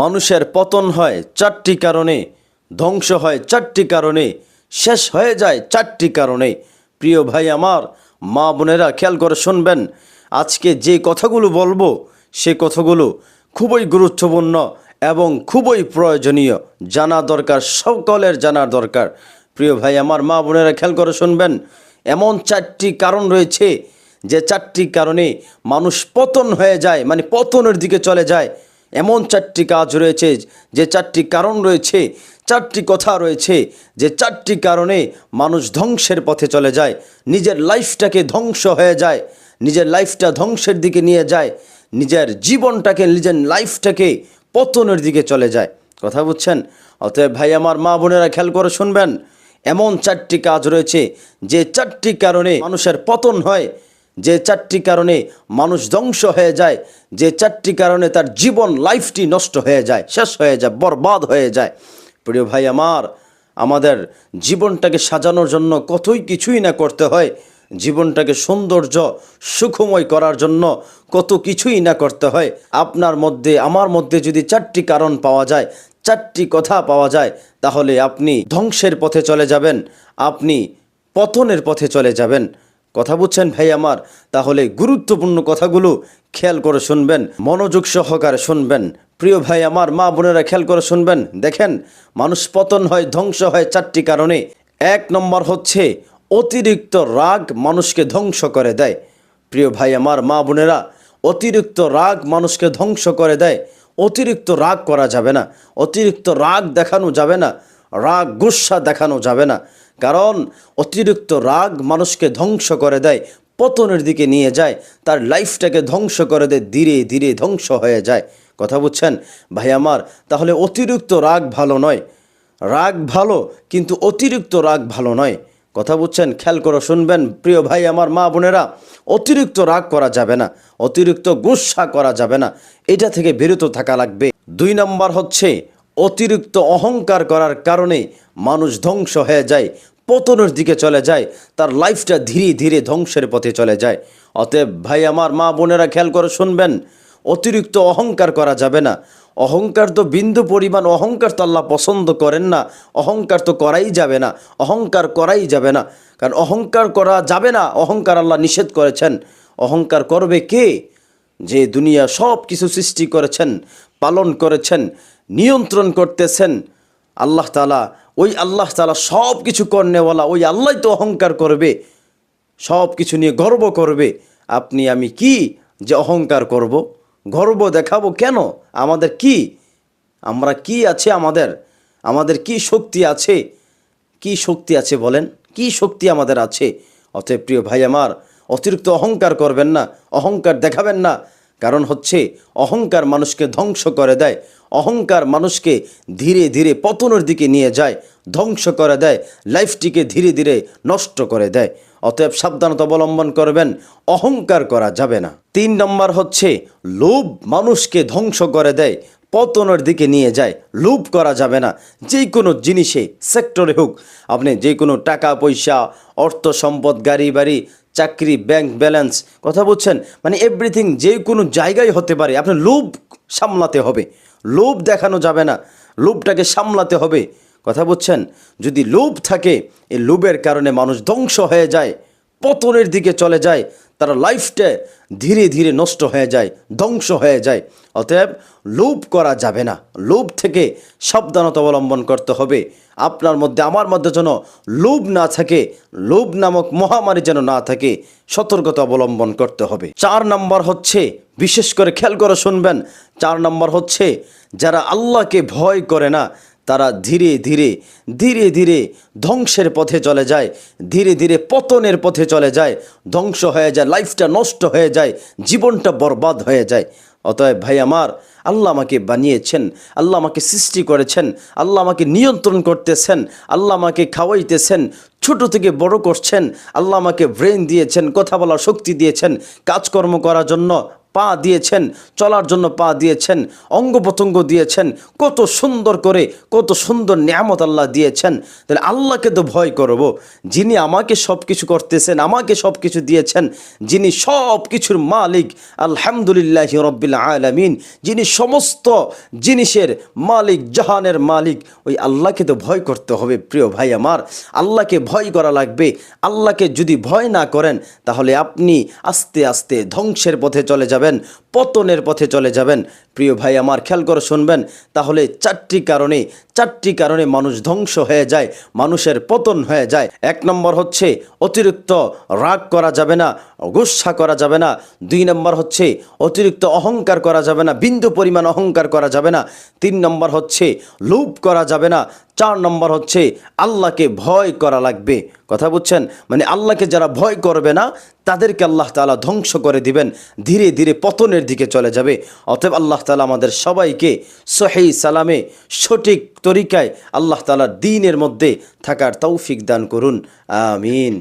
মানুষের পতন হয় চারটি কারণে, ধ্বংস হয় চারটি কারণে, শেষ হয়ে যায় চারটি কারণে। প্রিয় ভাই আমার, মা বোনেরা খেয়াল করে শুনবেন, আজকে যে কথাগুলো বলব, সে কথাগুলো খুবই গুরুত্বপূর্ণ এবং খুবই প্রয়োজনীয়, জানা দরকার, সকলের জানার দরকার। প্রিয় ভাই আমার, মা বোনেরা খেয়াল করে শুনবেন, এমন চারটি কারণ রয়েছে যে চারটি কারণে মানুষ পতন হয়ে যায় মানে পতনের দিকে চলে যায়। এমন চারটি কাজ রয়েছে যে চারটি কারণ রয়েছে, চারটি কথা রয়েছে যে চারটি কারণে মানুষ ধ্বংসের পথে চলে যায়, নিজের লাইফটাকে ধ্বংস হয়ে যায়, নিজের লাইফটা ধ্বংসের দিকে নিয়ে যায়, নিজের জীবনটাকে, নিজের লাইফটাকে পতনের দিকে চলে যায়। কথা বুঝছেন? অতএব ভাই, আমার মা বোনেরা খেয়াল করে শুনবেন, এমন চারটি কাজ রয়েছে যে চারটি কারণে মানুষের পতন হয় যে চারটি কারণে মানুষ ধ্বংস হয়ে যায়, যে চারটি কারণে তার জীবন লাইফটি নষ্ট হয়ে যায়, শেষ হয়ে যায়, বরবাদ হয়ে যায়। প্রিয় ভাই আমার, আমাদের জীবনটাকে সাজানোর জন্য কতই কিছুই না করতে হয়। জীবনটাকে সৌন্দর্য, সুখময় করার জন্য কত কিছুই না করতে হয়। আপনার মধ্যে, আমার মধ্যে যদি চারটি কারণ পাওয়া যায়, চারটি কথা পাওয়া যায়, তাহলে আপনি ধ্বংসের পথে চলে যাবেন, আপনি পতনের পথে চলে যাবেন। কথা বুঝছেন ভাই আমার, তাহলে গুরুত্বপূর্ণ কথাগুলো খেয়াল করে শুনবেন, মনোযোগ সহকারে শুনবেন। প্রিয় ভাই আমার, মা বোনেরা খেয়াল করে শুনবেন। দেখেন, মানুষ পতন হয়, ধ্বংস হয় চারটি কারণে। এক নম্বর হচ্ছে অতিরিক্ত রাগ মানুষকে ধ্বংস করে দেয়। প্রিয় ভাই আমার, মা বোনেরা, অতিরিক্ত রাগ মানুষকে ধ্বংস করে দেয়। অতিরিক্ত রাগ করা যাবে না, অতিরিক্ত রাগ দেখানো যাবে না, রাগ গুসা দেখানো যাবে না। কারণ অতিরিক্ত রাগ মানুষকে ধ্বংস করে দেয়, পতনের দিকে নিয়ে যায়, তার লাইফটাকে ধ্বংস করে দেয়, ধীরে ধীরে ধ্বংস হয়ে যায়। কথা বুঝছেন? ভাই আমার, তাহলে অতিরিক্ত রাগ ভালো নয়। রাগ ভালো, কিন্তু অতিরিক্ত রাগ ভালো নয়। কথা বুঝছেন? খেয়াল করে শুনবেন, প্রিয় ভাই আমার, মা বোনেরা, অতিরিক্ত রাগ করা যাবে না, অতিরিক্ত গুসা করা যাবে না। এটা থেকে বিরত থাকা লাগবে। দুই নম্বর হচ্ছে অতিরিক্ত অহংকার করার কারণে মানুষ ধ্বংস হয়ে যায়, পতনের দিকে চলে যায়, তার লাইফটা ধীরে ধীরে ধ্বংসের পথে চলে যায়। অতএব ভাই, আমার মা বোনেরা খেয়াল করে শুনবেন, অতিরিক্ত অহংকার করা যাবে না। অহংকার তো বিন্দু পরিমাণ, অহংকার তো আল্লাহ পছন্দ করেন না, অহংকার তো করাই যাবে না, অহংকার করাই যাবে না। কারণ অহংকার করা যাবে না, অহংকার আল্লাহ নিষেধ করেছেন। অহংকার করবে কে? যে দুনিয়া সব কিছু সৃষ্টি করেছেন, পালন করেছেন নিয়ন্ত্রণ করতেছেন, আল্লাহ তালা ওই আল্লাহ তালা সব কিছু কর্নেওয়ালা, ওই আল্লাহ তো অহংকার করবে সব কিছু নিয়ে গর্ব করবে। আপনি, আমি কি যে অহংকার করব? গর্ব দেখাবো কেন? আমাদের কি? আমরা কি আছে আমাদের? আমাদের কি শক্তি আছে? কি শক্তি আছে বলেন? কি শক্তি আমাদের আছে? অতএব প্রিয় ভাই আমার, অতিরিক্ত অহংকার করবেন না, অহংকার দেখাবেন না কারণ হচ্ছে অহংকার মানুষকে ধ্বংস করে দেয়, অহংকার মানুষকে ধীরে ধীরে পতনের দিকে নিয়ে যায়, ধ্বংস করে দেয়, লাইফটিকে ধীরে ধীরে নষ্ট করে দেয়। অতএব সাবধানতা অবলম্বন করবেন, অহংকার করা যাবে না। তিন নম্বর হচ্ছে লোভ মানুষকে ধ্বংস করে দেয়, পতনের দিকে নিয়ে যায়, লোভ করা যাবে না। যে কোনো জিনিসে, সেক্টরে হোক, আপনি যে কোনো টাকা, পয়সা, অর্থ সম্পদ, গাড়ি বাড়ি চাকরি ব্যাংক ব্যালেন্স কথা বলছেন মানে এভরিথিং যে কোনো জায়গায় হতে পারে। আপনার লোভ সামলাতে হবে। লোভ দেখানো যাবে না। লোভটাকে সামলাতে হবে। কথা বলছেন, যদি লোভ থাকে, এই লোভের কারণে মানুষ ধ্বংস হয়ে যায়, পতনের দিকে চলে যায়। তারা লাইফটা ধীরে ধীরে নষ্ট হয়ে যায়, ধ্বংস হয়ে যায়। অতএব লোভ করা যাবে না। লোভ থেকে সাবধানতা অবলম্বন করতে হবে। আপনার মধ্যে, আমার মধ্যে যেন লোভ না থাকে, লোভ নামক মহামারী যেন না থাকে, সতর্কতা অবলম্বন করতে হবে। চার নম্বর হচ্ছে, বিশেষ করে খেয়াল করে শুনবেন, চার নম্বর হচ্ছে, যারা আল্লাহকে ভয় করে না তারা ধীরে ধীরে ধীরে ধীরে ধ্বংসের পথে চলে যায়, ধীরে ধীরে পতনের পথে চলে যায়, ধ্বংস হয়ে যায় লাইফটা নষ্ট হয়ে যায়, জীবনটা বরবাদ হয়ে যায়। অতএব ভাই আমার, আল্লাহ আমাকে বানিয়েছেন, আল্লাহ আমাকে সৃষ্টি করেছেন, আল্লাহ আমাকে নিয়ন্ত্রণ করতেছেন, আল্লাহ আমাকে খাওয়াইতেছেন, ছোট থেকে বড় করছেন, আল্লাহ আমাকে ব্রেন দিয়েছেন, কথা বলার শক্তি দিয়েছেন, কাজকর্ম করার জন্য পা দিয়েছেন, চলার জন্য পা দিয়েছেন অঙ্গ প্রত্যঙ্গ দিয়েছেন, কত সুন্দর করে, কত সুন্দর নিয়ামত আল্লাহ দিয়েছেন। তাহলে আল্লাহকে তো ভয় করব। যিনি আমাকে সব কিছু করতেছেন, আমাকে সব কিছু দিয়েছেন, যিনি সব কিছুর মালিক, আলহামদুলিল্লাহ রব্বিল আলমিন। যিনি সমস্ত জিনিসের মালিক, জাহানের মালিক, ওই আল্লাহকে তো ভয় করতে হবে, প্রিয় ভাই আমার। আল্লাহকে ভয় করা লাগবে। আল্লাহকে যদি ভয় না করেন, তাহলে আপনি আস্তে আস্তে ধ্বংসের পথে চলে যাবেন। যাবেন পতনের পথে চলে যাবেন। প্রিয় ভাই, আমার খেয়াল করে শুনবেন। তাহলে চারটি কারণে চারটি কারণে মানুষ ধ্বংস হয়ে যায়, মানুষের পতন হয়ে যায়। এক নম্বর হচ্ছে অতিরিক্ত রাগ করা যাবে না, গুসা করা যাবে না। দুই নম্বর হচ্ছে অতিরিক্ত অহংকার করা যাবে না, বিন্দু পরিমাণ অহংকার করা যাবে না। তিন নম্বর হচ্ছে লোভ করা যাবে না। চার নম্বর হচ্ছে আল্লাহকে ভয় করা লাগবে। কথা বুঝছেন? মানে আল্লাহকে যারা ভয় করবে না, তাদেরকে আল্লাহ তালা ধ্বংস করে দিবেন। ধীরে ধীরে পতনের দিকে চলে যাবে। অতএব আল্লাহ তালা আমাদের সবাইকে সহি সালামে সঠিক তরিকায় আল্লাহ তালা দিনের মধ্যে থাকার তৌফিক দান করুন। আমিন।